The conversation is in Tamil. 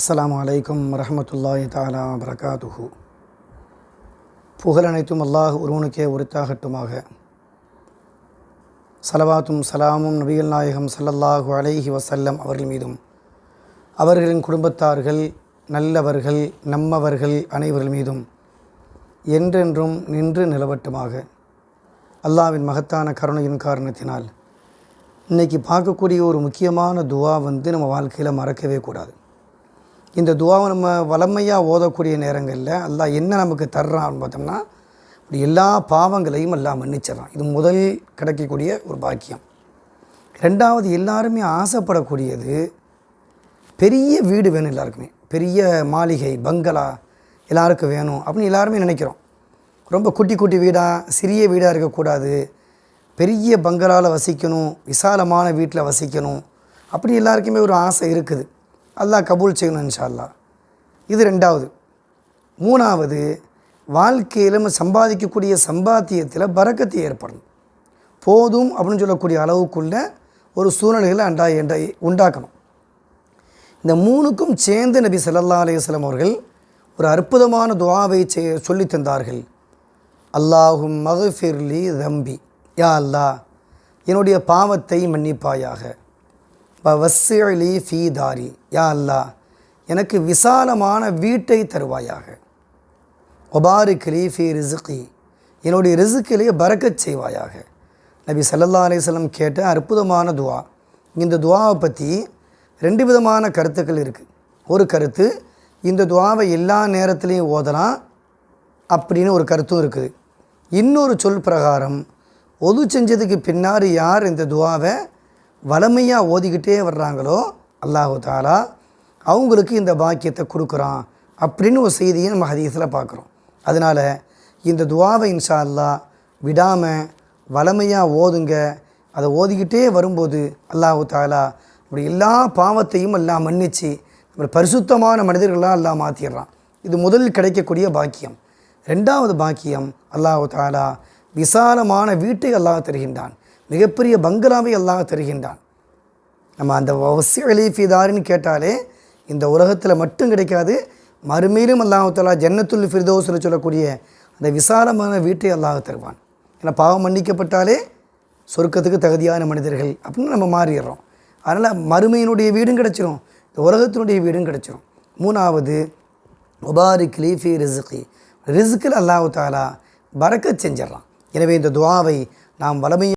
அஸ்லாம் அலைக்கும் வரஹ்மத்துல்லாஹி தாலா வரகாத்துஹு புகழனைத்தும் அல்லாஹ் ஒருவனுக்கே உரித்தாகட்டுமாக. சலவாத்தும் சலாமும் நபிகள் நாயகம் சல்லல்லாஹு அலைஹி வசல்லம் அவர்கள் மீதும். அவர்களின் குடும்பத்தார்கள் நல்லவர்கள் நம்மவர்கள் அனைவர்கள் மீதும் என்றென்றும் நின்று நிலவட்டுமாக. அல்லாஹ்வின் மகத்தான கருணையின் காரணத்தினால். இன்றைக்கி பார்க்கக்கூடிய ஒரு முக்கியமான துவா வந்து நம்ம வாழ்க்கையில் மறக்கவே கூடாது. இந்த துவாவை நம்ம வளமையாக ஓதக்கூடிய நேரங்களில் அல்லாஹ் என்ன நமக்கு தர்றான்னு பார்த்தோம்னா இப்படி எல்லா பாவங்களையும் எல்லாம் மன்னிச்சிடறான். இது முதல் கிடைக்கக்கூடிய ஒரு பாக்கியம். ரெண்டாவது எல்லாருமே ஆசைப்படக்கூடியது பெரிய வீடு வேணும் எல்லாருக்குமே. பெரிய மாளிகை பங்களா எல்லாருக்கும் வேணும் அப்படின்னு எல்லாருமே நினைக்கிறோம். ரொம்ப குட்டி குட்டி வீடாக சிறிய வீடாக இருக்கக்கூடாது. பெரிய பங்களாவில் வசிக்கணும் விசாலமான வீட்டில் வசிக்கணும் அப்படி எல்லாருக்குமே ஒரு ஆசை இருக்குது. அல்லாஹ் கபூல் செய்யணும் இன்ஷா இது ரெண்டாவது. மூணாவது வாழ்க்கையில் நம்ம சம்பாதிக்கக்கூடிய சம்பாத்தியத்தில் பறக்கத்தை ஏற்படணும். போதும் அப்படின்னு சொல்லக்கூடிய அளவுக்குள்ள ஒரு சூழ்நிலைகளை அண்டா என்ற உண்டாக்கணும். இந்த மூணுக்கும் சேர்ந்து நபி சல்லா அலையம் அவர்கள் ஒரு அற்புதமான துவாவை செ சொல்லி தந்தார்கள். அல்லாஹும் மகஃபிர்லி தம்பி. யா அல்லாஹ் என்னுடைய பாவத்தை மன்னிப்பாயாக. வஸ்ஸிலி ஃபீ தாரி. யா அல்லாஹ் எனக்கு விசாலமான வீட்டை தருவாயாக. ஒபாரிக்லி ஃபி ரிசுக்கி என்னுடைய ரிசுக்கிலே பறக்கச் செய்வாயாக. நபி சல்லல்லா அலிஸ்லம் கேட்ட அற்புதமான துவா. இந்த துவாவை பற்றி ரெண்டு விதமான கருத்துக்கள் இருக்குது ஒரு கருத்து இந்த துவாவை எல்லா நேரத்துலையும் ஓதலாம் அப்படின்னு ஒரு கருத்தும் இருக்குது. இன்னொரு சொல் பிரகாரம் ஒது செஞ்சதுக்கு பின்னாடி யார் இந்த துவாவை வளமையாக ஓதிக்கிட்டே வர்றாங்களோ அல்லாஹு தாலா அவங்களுக்கு இந்த பாக்கியத்தை கொடுக்குறான் அப்படின்னு ஒரு செய்தியை நம்ம ஹதீஸில் பார்க்குறோம். அதனால் இந்த துவாவை இன்ஷா அல்லாஹ் விடாமல் வளமையாக ஓதுங்க. அதை ஓதிக்கிட்டே வரும்போது அல்லாஹு தாலா இப்படி எல்லா பாவத்தையும் எல்லாம் மன்னித்து நம்ம பரிசுத்தமான மனிதர்களாக எல்லாம் மாற்றிடுறான் இது முதல் கிடைக்கக்கூடிய பாக்கியம். ரெண்டாவது பாக்கியம் அல்லாஹு தாலா விசாலமான வீட்டை அல்லாஹ் தருகின்றான். மிகப்பெரிய பங்களாவை அல்லாஹ் தருகின்றான். நம்ம அந்த வசியலிஃபிதாரின்னு கேட்டாலே இந்த உலகத்தில் மட்டும் கிடைக்காது மறுமையிலும் அல்லாஹாலா ஜன்னத்துல் ஃபிர்தோஸில் சொல்லக்கூடிய அந்த விசாலமான வீட்டை அல்லாஹ் தருவான். ஏன்னா பாவம் மன்னிக்கப்பட்டாலே சொர்க்கத்துக்கு தகுதியான மனிதர்கள் அப்படின்னு நம்ம மாறிடுறோம். அதனால் மறுமையினுடைய வீடும் கிடச்சிரும் இந்த உலகத்தினுடைய வீடும் கிடச்சிரும். மூணாவது ஒபாரிக் லீஃபி ரிசுக்கி ரிசுக்கில் அல்லாஹு தாலா பறக்கச் செஞ்சிடலாம் எனவே இந்த துவாவை நாம் வளமையை